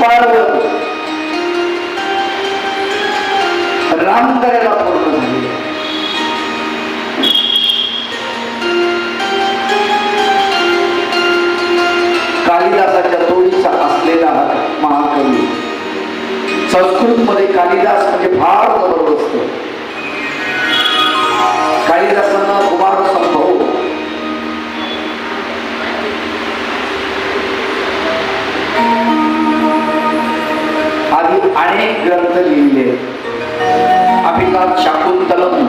शिशुपाळवर रामदऱ्याला पूर्ण झाली कालिदासाच्या तोडीचा असलेला महाकवी संस्कृत मध्ये कालिदास म्हणजे फार जबरदस्त अनेक ग्रंथ लिहिले. अभिलाष शाकुंतलम.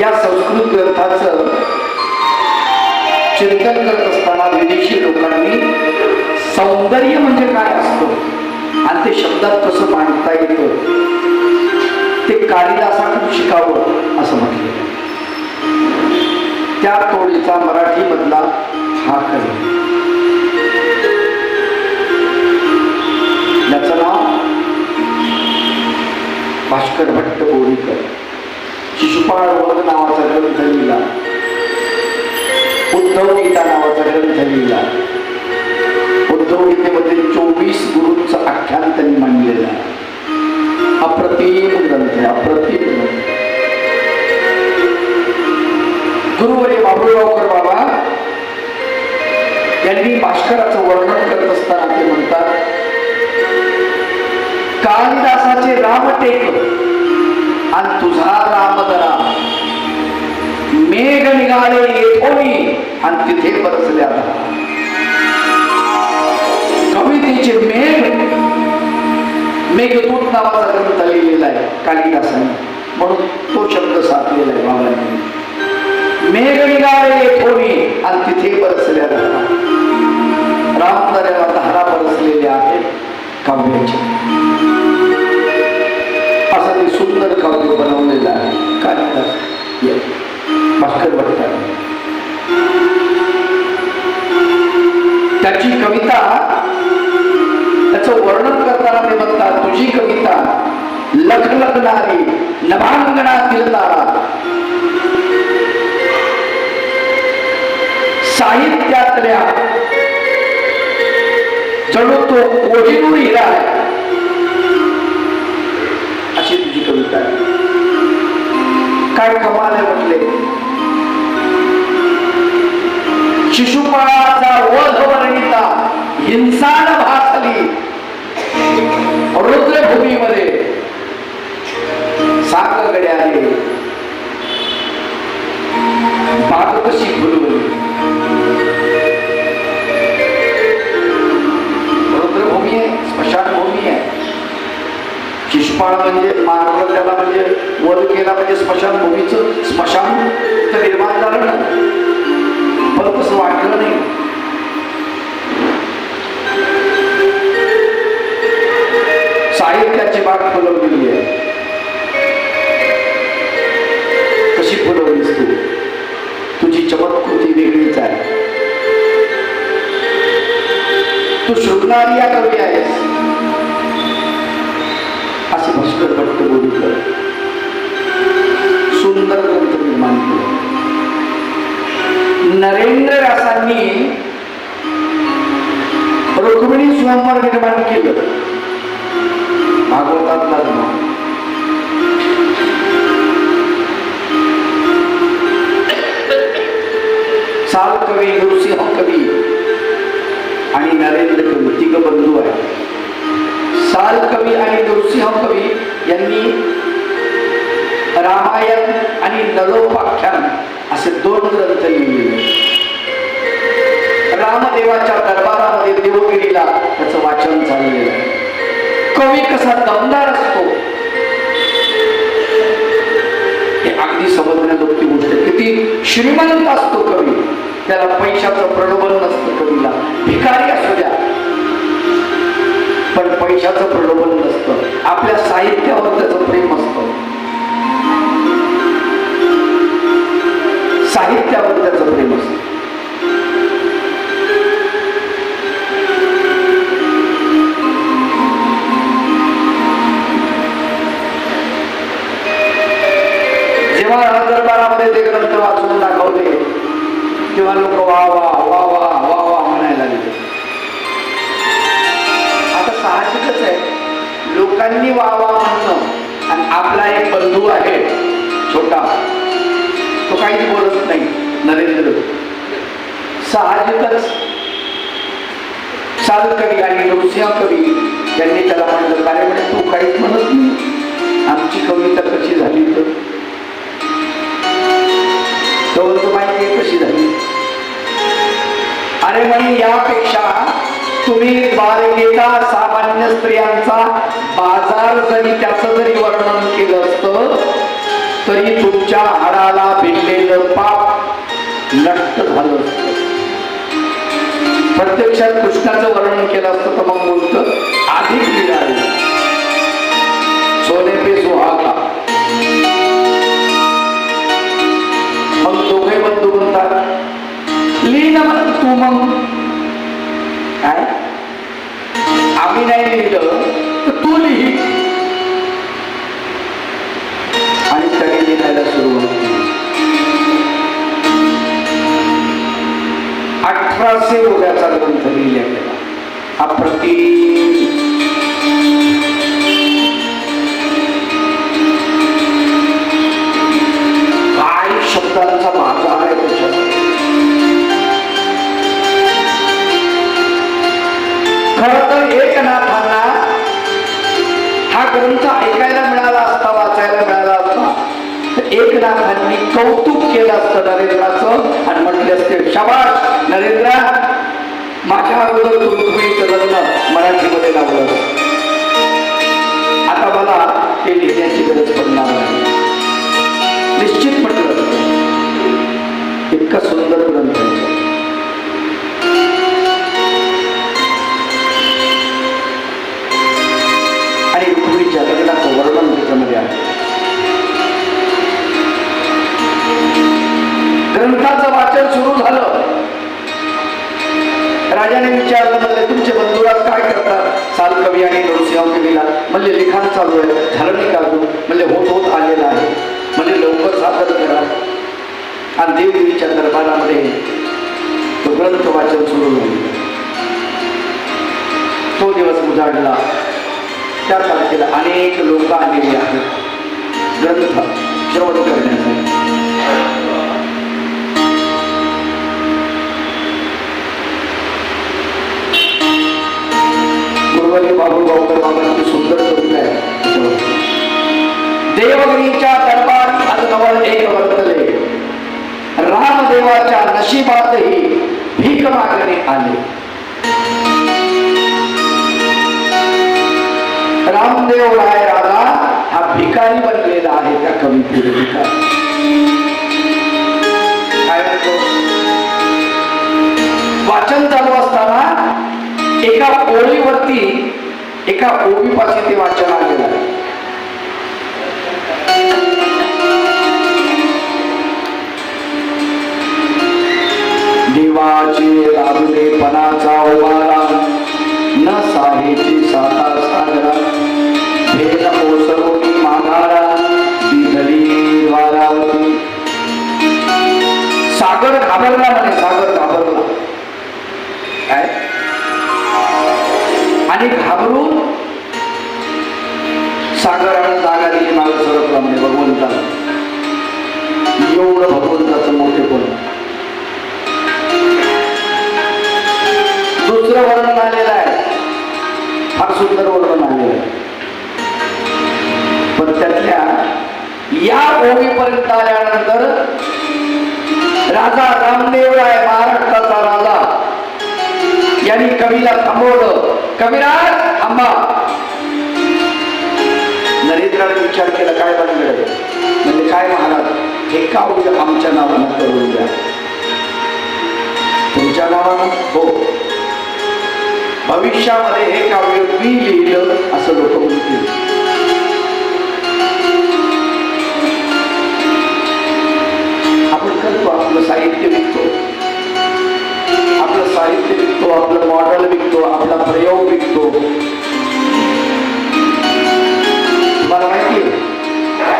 या संस्कृत ग्रंथाचं चिंतन करत असताना विदेशी लोकांनी सौंदर्य म्हणजे काय असतं? आणि ते शब्दात कसं मांडता येतं? ते कालिदासाकडून शिकावं असं म्हटलं. त्या तोडीचा मराठी मधला हा कवी याचं नाव भास्कर भट्ट बोरीकर शिशुपाळ वर्ग नावाचा ग्रंथ लिहिला. उद्धव गीता नावाचा ग्रंथ लिहिला. उद्धव गीतेमध्ये चोवीस गुरूंचं आख्यान त्यांनी मांडलेलं आहे. अप्रतिम ग्रंथ आहे अप्रतिम ग्रंथ. गुरुवर्य बाबुळगावकर बाबा यांनी भास्कराचं वर्णन करत असताना ते म्हणतात कालिदासाचे राम टेक. आणि तुझा रामदरा मेघ निघाले येथोनी आणि तिथे बरसले आता कवितेचे मेघ मेघदूत नावाचा ग्रंथ लिहिलेला आहे कालिदासाने. म्हणून तो शब्द साधलेला आहे बाबांनी. मेघ निघाले येथोनी आणि तिथे बरसल्या जातात रामदऱ्याला धारा बरसलेल्या आहेत काव्याच्या सुंदर काव्य बनवलेलं आहे कालिदास या भास्कर भट्टाने त्याची कविता त्याचं वर्णन करताना ते म्हणतात तुझी कविता लखलखणारी नभांगणा नभांगणातील साहित्यातल्या जणू तो कोहिनूर हिरा आहे अशी तुझी कविता काय कमाल आहे म्हटले? शिशुपाळाचा वध वर्णिता हिंसान भासली. रुद्रभूमीमध्ये साखरकडे आले बाग कशी फुलू शिशुपाळ म्हणजे मारलं त्याला म्हणजे वर केला म्हणजे स्मशान भूमीचं स्मशान तर निर्माण झालं ना. पण तसं वाटलं नाही. साहित्याची बाग फुलवलेली आहे. कशी फुलवलीस तू? तुझी चमत्कृती वेगळीच आहे. तू शृंगारी या कवी आहेस. असे भास्कर भट्ट बोलकर सुंदर ग्रंथ निर्माण केला नरेंद्र व्यासांनी रुक्मिणी स्वयंवर निर्माण केलं. भागवतातला नाव साल कवी नृसिंह कवी आणि नरेंद्र कवी तिघ बंधू बालकवी कवी आणि नृसिंह कवी यांनी रामायण आणि नलोपाख्यान असे दोन ग्रंथ लिहिले रामदेवाच्या दरबारामध्ये देवगिरीला त्याचं वाचन चाललेलं आहे. कवी कसा दमदार असतो. हे अगदी समजण्याजोगती गोष्ट. किती श्रीमंत असतो कवी. त्याला पैशाचं प्रलोभन नसतं कवीला. भिकारी असू द्या. पैशाचं प्रलोभन नसतं. आपल्या साहित्यावर त्याचं प्रेम असतं. साहित्यावर त्याचं प्रेम असतं. कशी झाली अरे म्हणे यापेक्षा तुम्ही द्वारकेचा सामान्य स्त्रियांचा बाजार जरी त्याच जरी वर्णन केलं असत तरी तुमच्या हाडाला भिडलेलं पाप नष्ट झालं असत. प्रत्यक्षात कृष्णाचं वर्णन केलं असतं तर मग बोलत अधिक मिळालं सोने पे सुहागा. मग दोघे बंधू म्हणतात लिहिण मग तू मग. काय? आम्ही नाही लिहिलं. तर तू लिही. आणि सगळे लिहायला सुरुवात अठराशे ओव्याचा ग्रंथ लिहिला गेला प्रति खर तर एकनाथांना हा ग्रंथ ऐकायला मिळाला असता वाचायला मिळाला असता तर एकनाथांनी कौतुक केलं असतं नरेंद्राचं आणि म्हटले असते शाबाश नरेंद्र! माझ्या अगोदर तुळुकमीचं लग्न मराठीमध्ये लागलं आता मला ते लिहिण्याची गरज पडणार नाही. निश्चित म्हटलं इतका सुंदर ग्रंथ बाबू गावकर बाबांची सुंदर कविता आहे. देवगिरीच्या दरबारी अजनवर एक वर्तले रामदेवाच्या नशिबातही भीक मागणे आले. रामदेव राय राजा हा भिकारी बनलेला आहे त्या कवितेने काय वाचन चालू असताना एका ओळीवरती एका ओबीपाशी ते वाचन आलेलं आहे. देवाचे लाभले पणाचा उभारा न साहेची साता मित्राने विचार केला काय बनवलं म्हणजे काय महाराज हे काव्य आमच्या नावानं करून द्या? तुमच्या नावानं? हो. भविष्यामध्ये हे काव्य मी लिहिलं असं लोक म्हणतील. आपण करतो आपलं साहित्य विकतो. आपलं साहित्य विकतो आपलं मॉडेल विकतो आपला प्रयोग विकतो.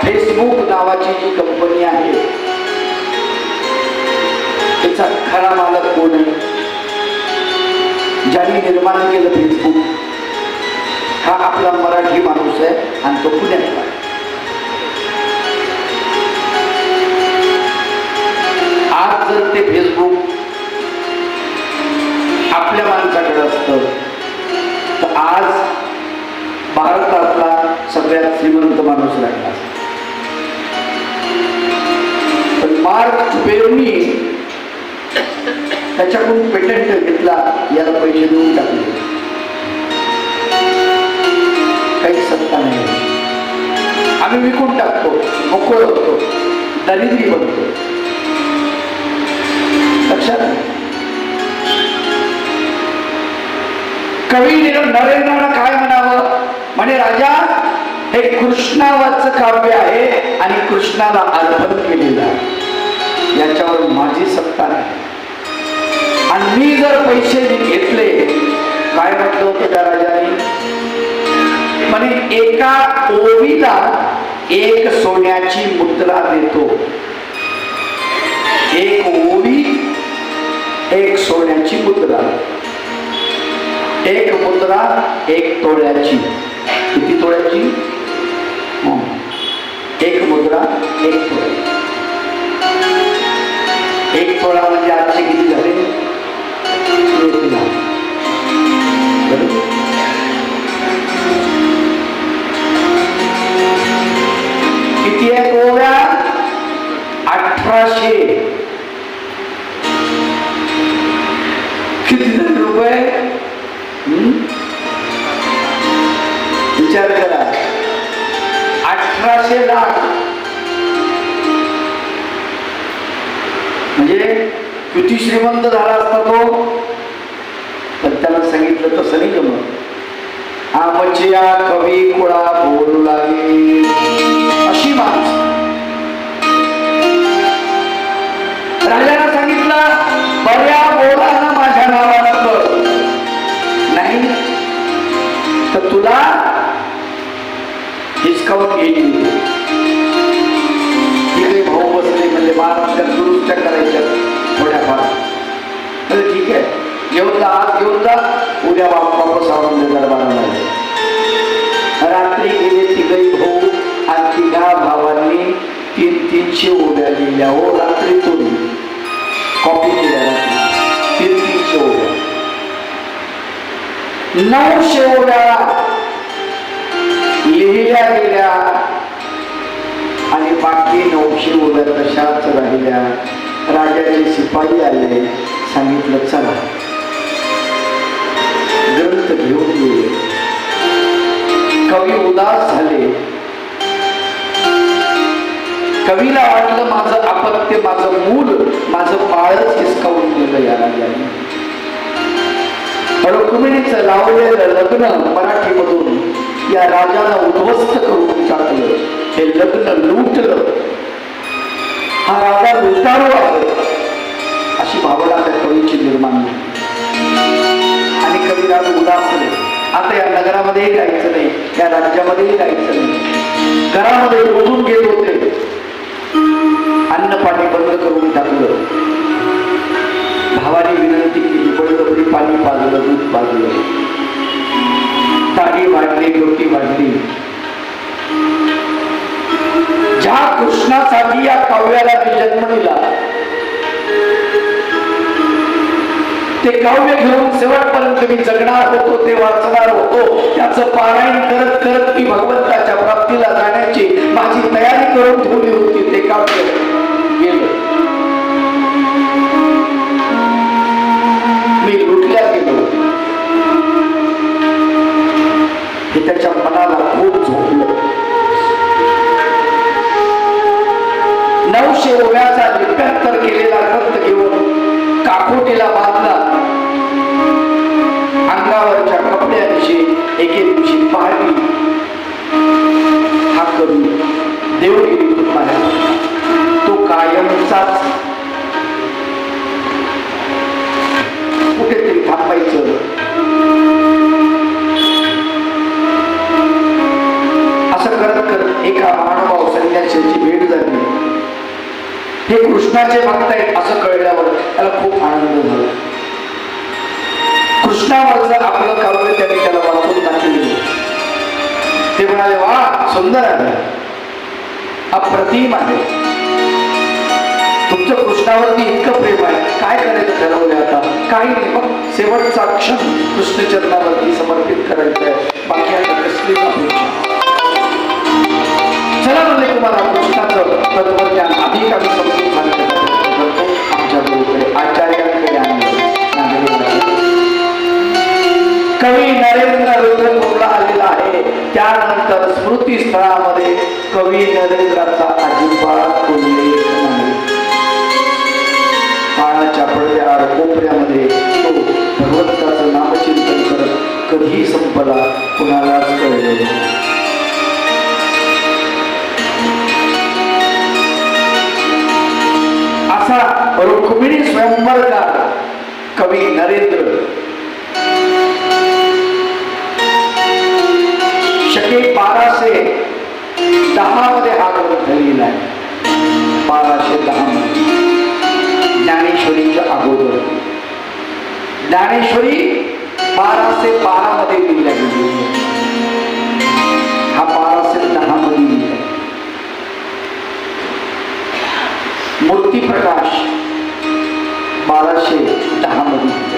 फेसबुक नावाची जी कंपनी आहे त्याचा खरा मालक कोण आहे ज्यांनी निर्माण केलं फेसबुक हा आपला मराठी माणूस आहे आणि तो पुण्यातला आहे. मार्क त्याच्याकडून पेटंट घेतला याला पैसे देऊन टाकले. काही सत्ता नाही. आम्ही विकून टाकतो मोकळ होतो दरिद्री बनतो. लक्षात कवी निर- काय म्हणावं? म्हणे राजा हे कृष्णावाचं काव्य आहे आणि कृष्णाला अर्पण केलेलं आहे. याच्यावर माझी सत्ता नाही. आणि मी जर पैसे घेतले काय म्हटलं होतं त्या राजाने? म्हणे एका ओवीला एक सोन्याची मुद्रा देतो. एक ओवी एक सोन्याची मुद्रा. एक मुद्रा एक तोळ्याची. किती तोळ्याची? एक मुद्रा एक तोळ्या एक सोळा म्हणजे आठशे किती झाले? किती आहे? ओव्या अठराशे. श्रीमंत झाला असता तो. पण त्याला सांगितलं तसं नाही जमत. आमच्या कवी कुळा बोलू लागली. अशी माणसं. राजाला सांगितलं बऱ्या बोलानं माझ्या नावात नाही. तर तुला हिसकावून घेईल तिकडे भाऊ बसले म्हणजे महाराष्ट्रात दुरुस्त करायच्या तिला आज घेऊन जा. उद्या बाप वापस आवडून दरबाराला रात्री गेले तिघही भाऊ आणि तिघा भावांनी तीन तीनशे उड्या लिहिल्या हो रात्रीतून कॉपी केल्या रात्री. तीन तीनशे उड्या. नऊशे उड्या लिहिल्या गेल्या आणि बाकी नऊशे उड्या तशाच राहिल्या. राजाचे शिपाई आले. सांगितलं चला ग्रंथ घेऊन गेले कवी उदास झाले. कवीला वाटलं माझं अपत्य माझं मूल माझं बाळच हिसकावून गेलं या रुक्मिणीच लावलेलं लग्न मराठीमधून या राजाला उद्ध्वस्त करून टाकलं. हे लग्न लुटलं. हा राजा लुटारू आहे अशी भावना त्या कवीची निर्माण झाली. आणि उदास झाले. आता या नगरामध्येही राहायचं नाही. या राज्यामध्येही राहायचं नाही. घरामध्ये रोजून घेत होते. अन्न पाणी बंद करून टाकलं. भावाने विनंती केली बळजबरी पाणी पाजलं दूध पाजलं. ताडी वाढली रोटी वाढली ज्या कृष्णासाठी या काव्याला मी जन्म दिला ते काव्य घेऊन शेवटपर्यंत मी जगणार होतो ते वाचणार होतो. त्याचं पारायण करत करत मी भगवंताच्या प्राप्तीला जाण्याची माझी तयारी करून ठेवली होती ते काव्य गेलं. मी लुटल्या गेलो. हे त्याच्या मनाला खूप झोपलं. नऊशे ओव्याचा लिप्यांतर केलेला ग्रंथ घेऊन काकोटीला बांधला. अंगावरच्या कपड्यांची एके दिवशी पाहली हा करून देवगिरी बाहेर तो कायमचाच. कुठेतरी थांबायचं. असं करत करत एका महानुभाव संन्याशाची भेट झाली. हे कृष्णाचे भक्त आहेत असं कळल्यावर त्याला खूप आनंद झाला. दुसऱ्या कृष्णावरचं आपलं कावलं त्यांनी त्याला वाचून दाखवली ते म्हणाले वा सुंदर आहे. अप्रतिम आहे. तुमचं कृष्णावरती इतकं प्रेम आहे. काय करायचं ठरवलं आता? काही नाही मग शेवटचा क्षण कृष्णचरणावरती समर्पित करायचं आहे. बाकी आता कसली अपेक्षा चला म्हणजे तुम्हाला कृष्णाचं तत्वज्ञान अधिक आम्ही समजून सांगण्याचा आमच्या गुरुकडे आचार्यांकडे कवी नरेंद्र रुद्रपूरला आलेला आहे. त्यानंतर स्मृती स्थळामध्ये कवी नरेंद्राचा अजिबात उल्लेख नाही. काळाच्या पडद्या कोपऱ्यामध्ये तो भगवंताचं नामचिंतन करत कधी संपला कुणालाच कळले असा रुक्मिणी स्वयंवरचा कवी नरेंद्र के पाराशे बाराशे दहा ज्ञानेश्वरीच्या अगोदर. ज्ञानेश्वरी बाराशे बारामध्ये लिहिला गेली हा बाराशे दहामध्ये लिहिला प्रकाश बाराशे दहामध्ये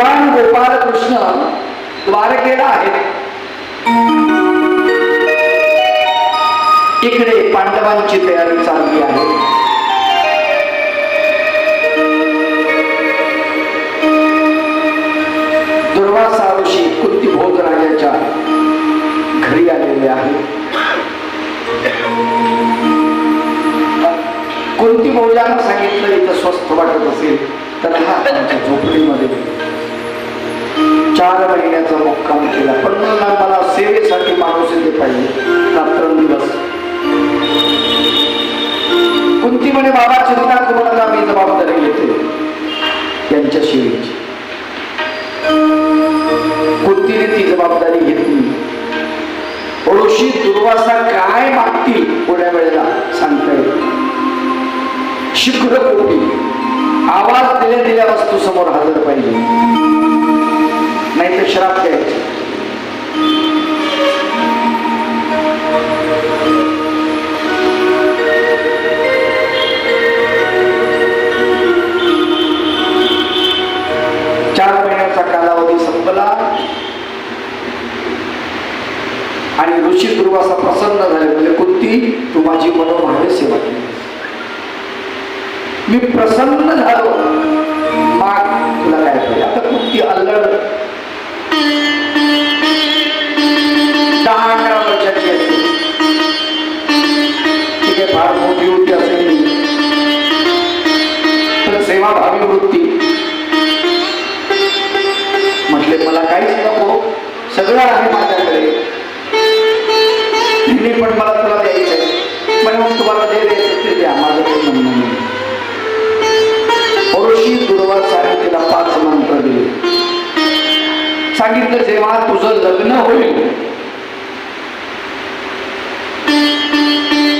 भगवान गोपाल कृष्ण द्वारकेला आहेत. इकडे पांडवांची तयारी चालली आहे. दुर्वासा ऋषी कुंती भोज राजाच्या घरी आलेले आहे कुंती भोजानं सांगितलं इथं स्वस्त वाटत असेल तर हा त्यांच्या झोपडीमध्ये. चार महिन्याचा मुक्काम केला. पण मला मला सेवेसाठी माणूस येते पाहिजे. रात्रंदिवस कुंती म्हणे बाबा चिंता करू नका मी जबाबदारी घेते त्यांच्या सेवेची कुंतीने ती जबाबदारी घेतली. ऋषी दुर्वासा काय मागतील पुढ्या वेळेला सांगता येईल शीघ्र कोटी आवाज दिल्या दिल्या वस्तू समोर हजर पाहिजे. नाही तर श्राप द्यायचे चार महिन्याचा कालावधी संपला आणि ऋषी दुर्वासा प्रसन्न झाले. म्हणजे कुंती तू माझी मनोभावे सेवा केली. मी प्रसन्न झालो. माग तुला काय आता कुत्ती अल्लड. सगळं आहे माझ्याकडे. मी पण मला तुला द्यायचंय. पण मग तुम्हाला जे द्यायचं ते द्या. माझं काही म्हणणं नाही. ऋषी दुर्वासाने तिला पाच मंत्र दिले. सांगितलं जेव्हा तुझं लग्न होईल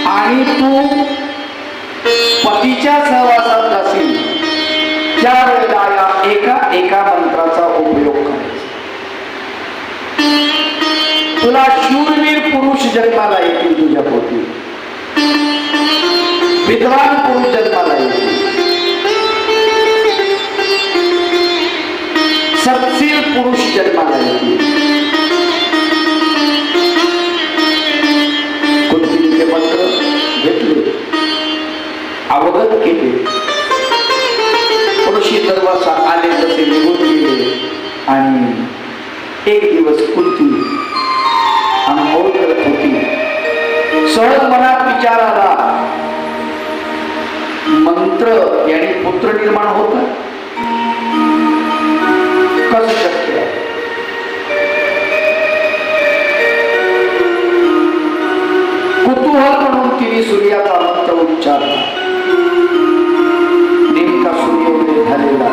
आणि तू पतीच्या सहवासात असेल तुला शूरवीर पुरुष जन्माला येतील तुझ्या पोटी. विद्वान पुरुष जन्माला येतील. सत्शील पुरुष जन्माला येतील. कुंतीने मंत्र घेतले अवगत केले. पुरुषी दरवाजा आले तसे निघून गेले आणि एक दिवस कुंती पुत्र निर्माण होतं? कसं शक्य आहे? कुतूहल म्हणून तिने सूर्याचा मंत्र उच्चारला. नेमका सूर्योदय झालेला.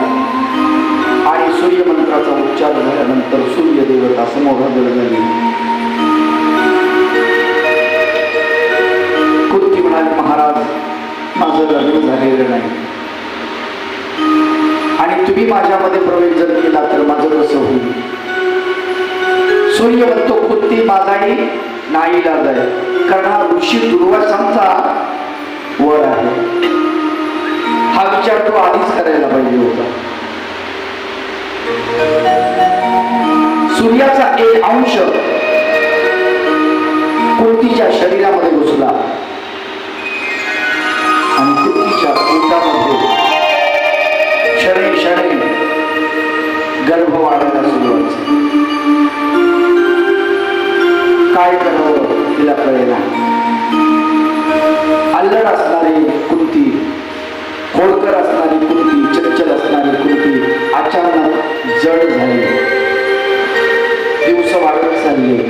आणि सूर्यमंत्राचा उच्चार झाल्यानंतर सूर्यदेवता समोर झाली कुर्ती म्हणाले महाराज माझं लग्न झालेलं नाही. तुम्ही माझ्यामध्ये प्रवेश जर केला तर माझं कसं होईल? सूर्य म्हणतो कुत्ती माझाही नाही लाज कारण हा ऋषी दुर्वासांचा वर आहे. हा विचार तो आधीच करायला पाहिजे होता. सूर्याचा एक अंश कुर्तीच्या शरीरामध्ये घुसला? आणि कुर्तीच्या पोटामध्ये. क्षणे क्षणे गर्भ वाढायला सुरुवात काय करावं तिला कळेना. अल्लड असणारी कुंती होळकर असणारी कुंती चंचल असणारी कुंती अचानक जड झाली. दिवस वाढत चालले.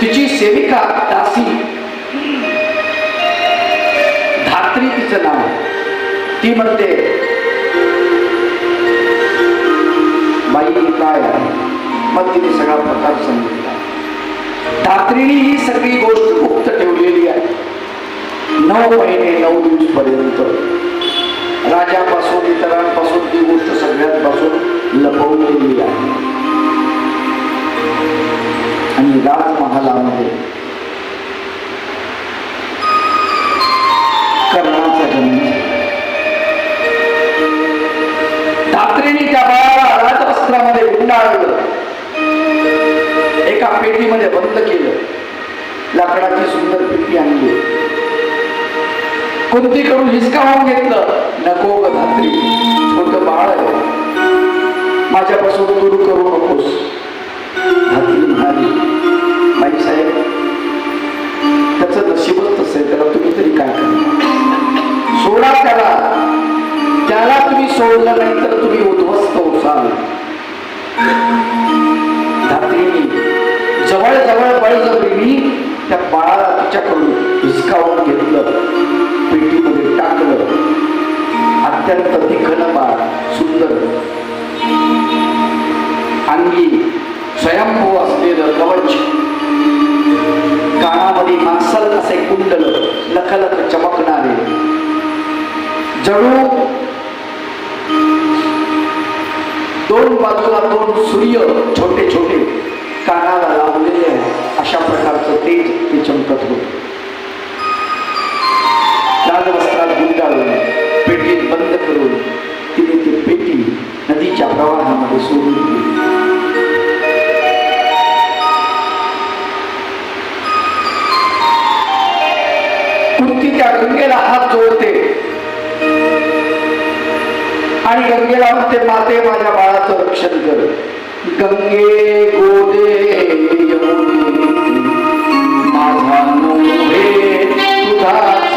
तिची सेविका दासी ती म्हणते बाई काय आहे? मग तिने सगळा प्रकार सांगितला. धात्रीने ही सगळी गोष्ट गुप्त ठेवलेली आहे. नऊ महिने नऊ दिवस पर्यंत राजापासून इतरांपासून ती गोष्ट सगळ्यांपासून लपवलेली आहे. आणि राजमहालामध्ये रात्रीने त्या बाळाला राजवस्त्रामध्ये गुंडाळलं. एका पेटीमध्ये बंद केलं. लाकडाची सुंदर पेटी आणली. कोणती करून हिसकावून घेतलं. नको ग धात्री छोट बाळ आहे. माझ्यापासून दूर करू नकोस. धात्री म्हणाली बाई साहेब त्याचं नशीबच तसं आहे. त्याला तुम्ही तरी काय करा सोडा त्याला. त्याला तुम्ही सोडलं नाही तर तुम्ही उद्ध्वस्त होसाल. धात्रीने जवळ जवळ बळजबरीने त्या बाळाला तिच्याकडून हिसकावून घेतलं पेटीमध्ये टाकलं. अत्यंत दिखन बाळ सुंदर. अंगी स्वयंभू असलेलं कवच. कानामध्ये मासल असे कुंडल लखलख चमकणारे. जणू दोन बाजूला दोन सूर्य छोटे छोटे कानाला लावलेले आहे अशा प्रकारचं तेज ते चमकत होत. राजवस्त्रात गुंडाळून पेटीत बंद करून तिने ती पेटी नदीच्या प्रवाहामध्ये सोडून दिली. कुर्ती त्या गंगेला हात जोडते. आणि गंगेला म्हणते माते माझ्या बाळाचं रक्षण कर गंगे गोदे यमुने माझा तुझा